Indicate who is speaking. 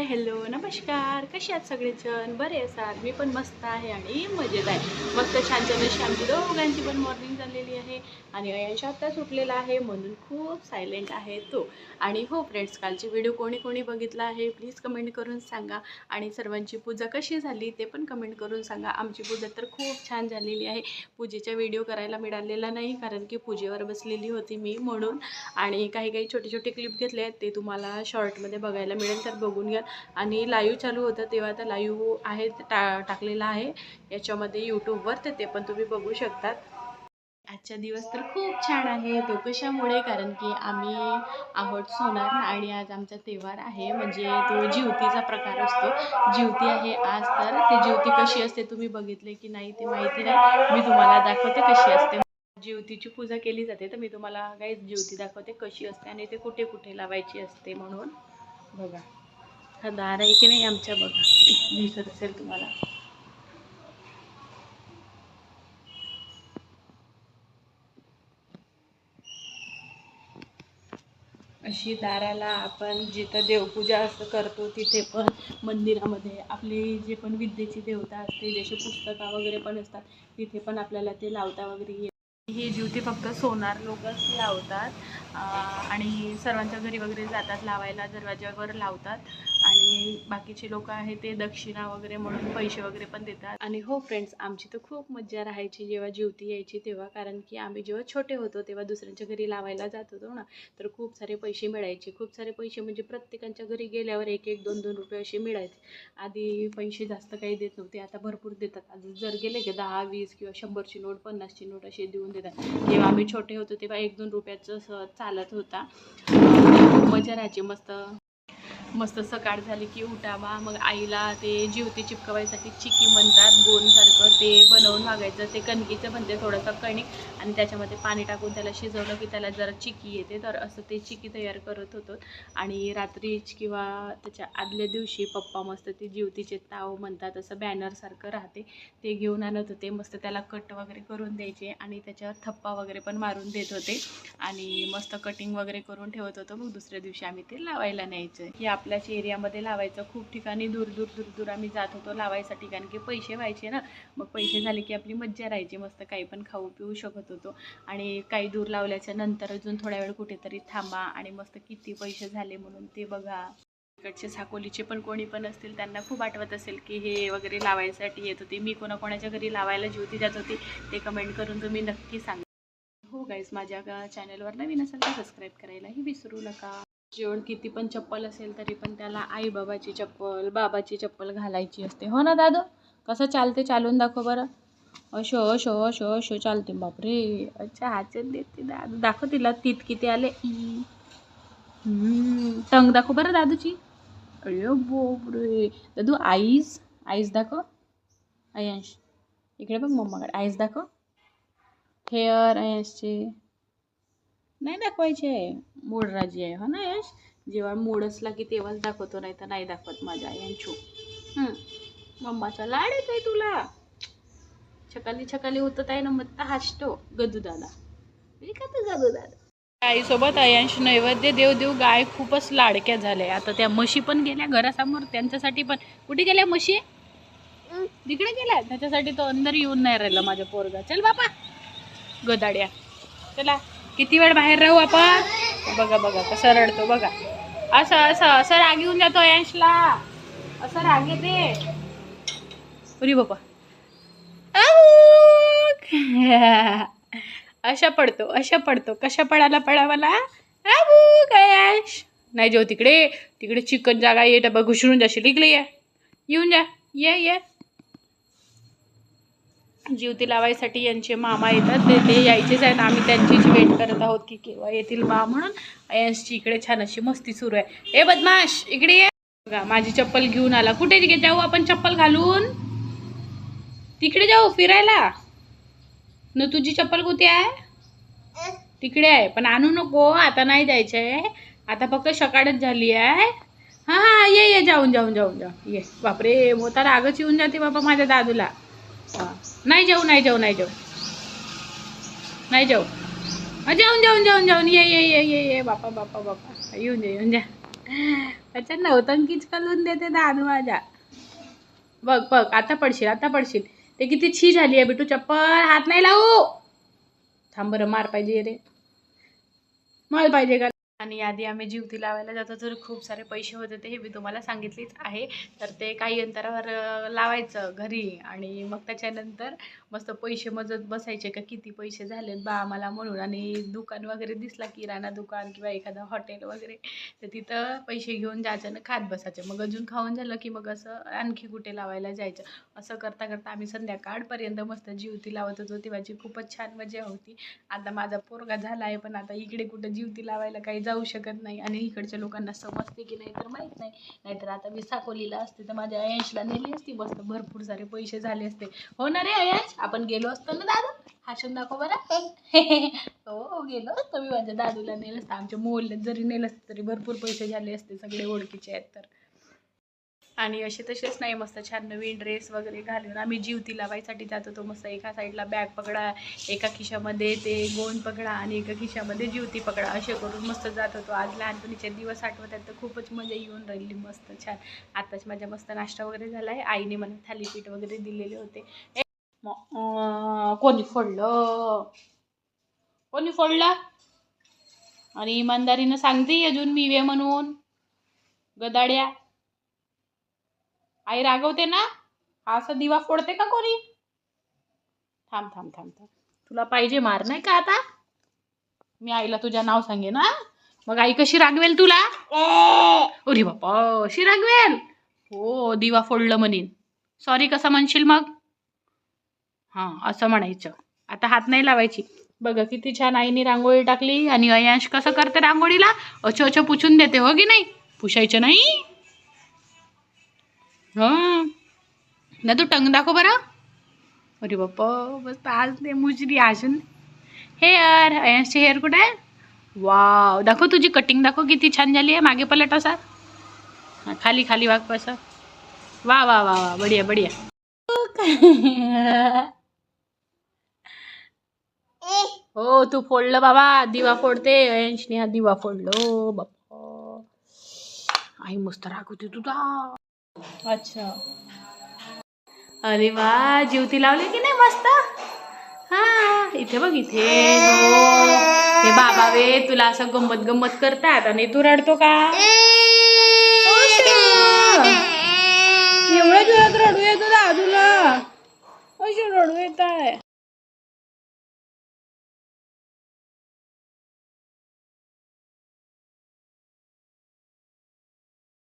Speaker 1: Hi hello नमस्कार. कसे आहात सगळेजण? बरे असाल? मी पण मस्त आहे आणि मजेत आहे. मस्त छान छान अशी आमची दोघांची पण मॉर्निंग झालेली आहे आणि अयांश आत्ता सुटलेला आहे म्हणून खूप सायलेंट आहे तो. आणि हो फ्रेंड्स कालचे व्हिडिओ कोणी कोणी बघितला आहे? प्लीज कमेंट करून सांगा. आणि सर्वांची पूजा कशी झाली ते पण कमेंट करून सांगा. आमची पूजा तर खूप छान झालेली आहे. पूजेचा व्हिडिओ करायला मिळालेला नाही कारण की पूजेवर बसलेली होती मी म्हणून. आणि काही काही छोटे छोटे क्लिप घेतले आहेत ते तुम्हाला शॉर्टमध्ये बघायला मिळेल तर बघून घ्या. आणि लाईव्ह चालू होतं तेव्हा आता लाईव्ह आहे टा टाकलेला आहे. याच्यामध्ये यूट्यूबवर तर ते पण तुम्ही बघू शकतात. आजचा दिवस तर खूप छान आहे तो कशामुळे कारण की आम्ही आहोत सोनार आणि आज आमचा तेव्हार आहे. म्हणजे तो जिवतीचा प्रकार असतो. जिवती आहे आज तर ती जिवती कशी असते तुम्ही बघितले की नाही ते माहिती नाही. मी तुम्हाला दाखवते कशी असते. ज्योतीची पूजा केली जाते तर मी तुम्हाला काही ज्योती दाखवते कशी असते आणि ते कुठे कुठे लावायची असते म्हणून. बघा. हा दार आहे की नाही आमच्या बघा. दिसत असेल तुम्हाला. अशी दाराला आपण जिथं देवपूजा असं करतो तिथे पण मंदिरामध्ये आपली जे पण विद्येची देवता असते जसे पुस्तकं वगैरे पण असतात तिथे पण आपल्याला ते लावता वगैरे हे ज्योती फक्त सोनार लोकच लावतात. आणि सर्वांच्या घरी वगैरे जातात लावायला दरवाज्यावर लावतात. आणि बाकीचे लोक आहेत ते दक्षिणा वगैरे म्हणून पैसे वगैरे पण देतात. आणि हो फ्रेंड्स आमची तर खूप मज्जा राहायची जेव्हा ज्योती यायची तेव्हा कारण की आम्ही जेव्हा छोटे होतो तेव्हा दुसऱ्यांच्या घरी लावायला जात होतो ना. तर खूप सारे पैसे मिळायचे. खूप सारे पैसे म्हणजे प्रत्येकांच्या घरी गेल्यावर एक एक दोन दोन रुपये असे मिळायचे. आधी पैसे जास्त काही देत नव्हते आता भरपूर देतात. आज जर गेले की दहा वीस किंवा शंभरची नोट पन्नासची नोट असे देऊन देतात. जेव्हा आम्ही छोटे होतो तेव्हा एक दोन रुपयाचं असं चालत होता. अं, खूप मजा मस्त. मस्त सकाळ झाली की उठावा. मग आईला ते जिवती चिपकवायसाठी चिकी म्हणतात गोनसारखं ते बनवून मागायचं ते कणकीचं म्हणते थोडंसं कणिक आणि त्याच्यामध्ये पाणी टाकून त्याला शिजवलं की त्याला जरा चिकी येते. तर असं ते चिकी तयार करत होतो. आणि रात्रीच किंवा त्याच्या आदल्या दिवशी पप्पा मस्त ते जिवतीचे ताव म्हणतात असं बॅनरसारखं राहते. ते घेऊन आणत होते. मस्त त्याला कट वगैरे करून द्यायचे आणि त्याच्यावर थप्पा वगैरे पण मारून देत होते. आणि मस्त कटिंग वगैरे करून ठेवत होतो. मग दुसऱ्या दिवशी आम्ही ते लावायला न्यायचं. या आपल्याच एरियामध्ये लावायचं. खूप ठिकाणी दूर दूर दूर दूर आम्ही जात होतो लावायसाठी. कारण की पैसे व्हायचे ना. मग पैसे झाले की आपली मज्जा राहायची. मस्त काही पण खाऊ पिऊ शकत होतो. आणि काही दूर लावल्याच्या नंतर अजून थोड्या वेळ कुठेतरी थांबा आणि मस्त किती पैसे झाले म्हणून ते बघा. इकडचे साकोलीचे पण कोणी पण असतील त्यांना खूप आठवत असेल की हे वगैरे लावायसाठी येत होते. मी कोणाकोणाच्या घरी लावायला ज्योती जात होती ते कमेंट करून तुम्ही नक्की सांगा. हो गाईज माझ्या चॅनलवर नवीन असेल तर सबस्क्राईब करायलाही विसरू नका. जेवण किती पण चप्पल असेल तरी पण त्याला आई बाबाची चप्पल बाबाची चप्पल घालायची असते. हो ना दादू? कसं चालते? चालून दाखव बरं. अशो अशो अशो अशो चालते. बापरे! अच्छा हाचत देते दादू. दाखव तिला. तीत किती आले? हम्म, टंग दाखव बरं दादूची. अरे बोबरे दादू आईस आईस दाखव. अयांश इकडे बघ मम्माकडे. आईस दाखव. हेअर अयांशचे नाही दाखवायचे मूड राजी आहे हो ना यश? जेव्हा मूड असला की तेव्हाच दाखवतो नाही तर नाही दाखवत माझ्या यांचू. मम्माचा लाड येत आहे तुला. छकाली छकाली होत आहे ना मग हासतो. गदू दादा. का तू गदू दादा? गाईसोबत अयांश नैवेद्य देव देव गाय खूपच लाडक्या झाल्या आता त्या म्हशी पण गेल्या घरासमोर त्यांच्यासाठी पण. कुठे गेल्या म्हशी? तिकडे गेल्या? त्याच्यासाठी तो अंदर येऊन नाही राहिला माझ्या पोरगा. चल बापा. गदाड्या. चला. किती वेळ बाहेर राहू आपण? बघा बघा कसं रडतो बघा. असं असं असं राग येऊन जातो यशला असं राग येते. पुरी बाबा. अशा पडतो अशा पडतो. कशा पडायला पडावाला? आबू अयांश नाही जेव तिकडे तिकडे चिकन जागा ये डबा घुसळून जाशील. इकडे ये. येऊन जा. ये ये. जीवती लावायसाठी यांचे मामा येतात. ते ते यायचेच आहेत. आम्ही त्यांचीच वेट करत आहोत की केव्हा येतील बा म्हणून. यांची इकडे छान अशी मस्ती सुरू आहे. ए बदमाश इकडे ये. बघा माझी चप्पल घेऊन आला. कुठे घे जाऊ आपण चप्पल घालून. तिकडे जाऊ फिरायला. न तुझी चप्पल कुठे आहे? तिकडे आहे. पण आणू नको. आता नाही जायचं आहे आता फक्त सकाळच झाली आहे. हां हां ये ये. जाऊन जाऊन जाऊन जाऊन ये. बापरे मोता रागच येऊन जाते बाबा माझ्या दादूला. नाही जाऊ नाही जाऊ नाही जाऊ. नाही जाऊ. जाऊन जाऊन जाऊन जाऊन. ये ये ये ये ये. बापा बापा बापा. येऊन जा येऊन जा. त्याच्या नवतंकीच कलून देते दानू माझ्या. बघ बघ आता पडशील आता पडशील. ते किती छी झाली आहे बिटू चप्पल. हात नाही लावू. थांब बरं मार पाहिजे रे. माल पाहिजे का आणि आधी आम्ही जीवती लावायला जातो तर खूप सारे पैसे होते ते हे मी तुम्हाला सांगितलेच आहे. तर ते काही अंतरावर लावायचं घरी आणि मग त्याच्यानंतर मस्त पैसे मजत बसायचे का किती पैसे झालेत बा आम्हाला म्हणून. आणि दुकान वगैरे दिसला किराणा दुकान किंवा एखादं हॉटेल वगैरे तर तिथं पैसे घेऊन जायचं आणि खात बसायचं. मग अजून खाऊन झालं की मग असं आणखी कुठे लावायला जायचं. असं करता करता आम्ही संध्याकाळपर्यंत मस्त जीवती लावत होतो. तेव्हाची खूपच छान मजा होती. आता माझा पोरगा झाला आहे पण आता इकडे कुठं जीवती लावायला काही जाऊ शकत नाही आणि इकडच्या लोकांना समजते की नाही तर माहीत नाही. नाहीतर आता मी साकोलीला असते तर माझ्या अयांशला नेली असती मस्त भरपूर सारे पैसे झाले असते. हो ना रे अयांश आपण गेलो असतो ना दादा? हाशून दाखव बरं. हो, हो गेलो असतो मी माझ्या दादूला नेलं असतं. आमच्या मोहल्ल्यात जरी नेलं असतं तरी भरपूर पैसे झाले असते सगळे ओळखीचे आहेत तर. आणि असे तसेच नाही मस्त छान नवीन ड्रेस वगैरे घालून आम्ही जीवती लावायसाठी जात. होतो मस्त एका साईडला बॅग पकडा एका खिशामध्ये ते गोंद पकडा आणि एका खिशामध्ये जीवती पकडा. असे करून मस्त जात होतो आज लहानपणीचे दिवस आठवत आहेत तर खूपच मजा येऊन राहिली मस्त छान. आताच माझ्या मस्त नाश्ता वगैरे झाला आहे आईने मला थालीपीठ वगैरे दिलेले होते. कोणी फोडलं? कोणी फोडलं? आणि इमानदारीनं सांगते अजून मी वे म्हणून. गदाड्या. आई रागवते ना? हा असा दिवा फोडते का कोणी? थांब थांब थांब थांब. तुला पाहिजे मार नाही का आता? मी आईला तुझ्या नाव सांगेन ना मग आई कशी रागवेल तुला? अरे बापा अशी रागवेल? हो दिवा फोडलं म्हणीन. सॉरी कसं म्हणशील मग? हां असं म्हणायचं. आता हात नाही लावायची. बघा किती छान आईने रांगोळी टाकली आणि अयांश कसं करते रांगोळीला? अच अच पुसून देते हो की नाही? पुसायचं नाही? हां. ना तू टंग दाखव बरं. अरे बाप्पा बस आज ते मुजरी अजून. हेअर अयांशचे हेअर कुठे आहे? वाव दाखव तुझी कटिंग दाखव किती छान झाली आहे मागे पलट असा. खाली खाली वाघ पसा वा वा वा वा बढिया बढिया. हो तू फोडलं बाबा दिवा फोडते. अयांशने हा दिवा फोडलो. बाप्पा. आई मस्त रागवते तुझा. अच्छा. अरे वा जीवती लावली की नाही मस्त? हा इथे बघ इथे. हे बाबा वे तुला असं गंमत गंमत करतात आणि तू रडतो का?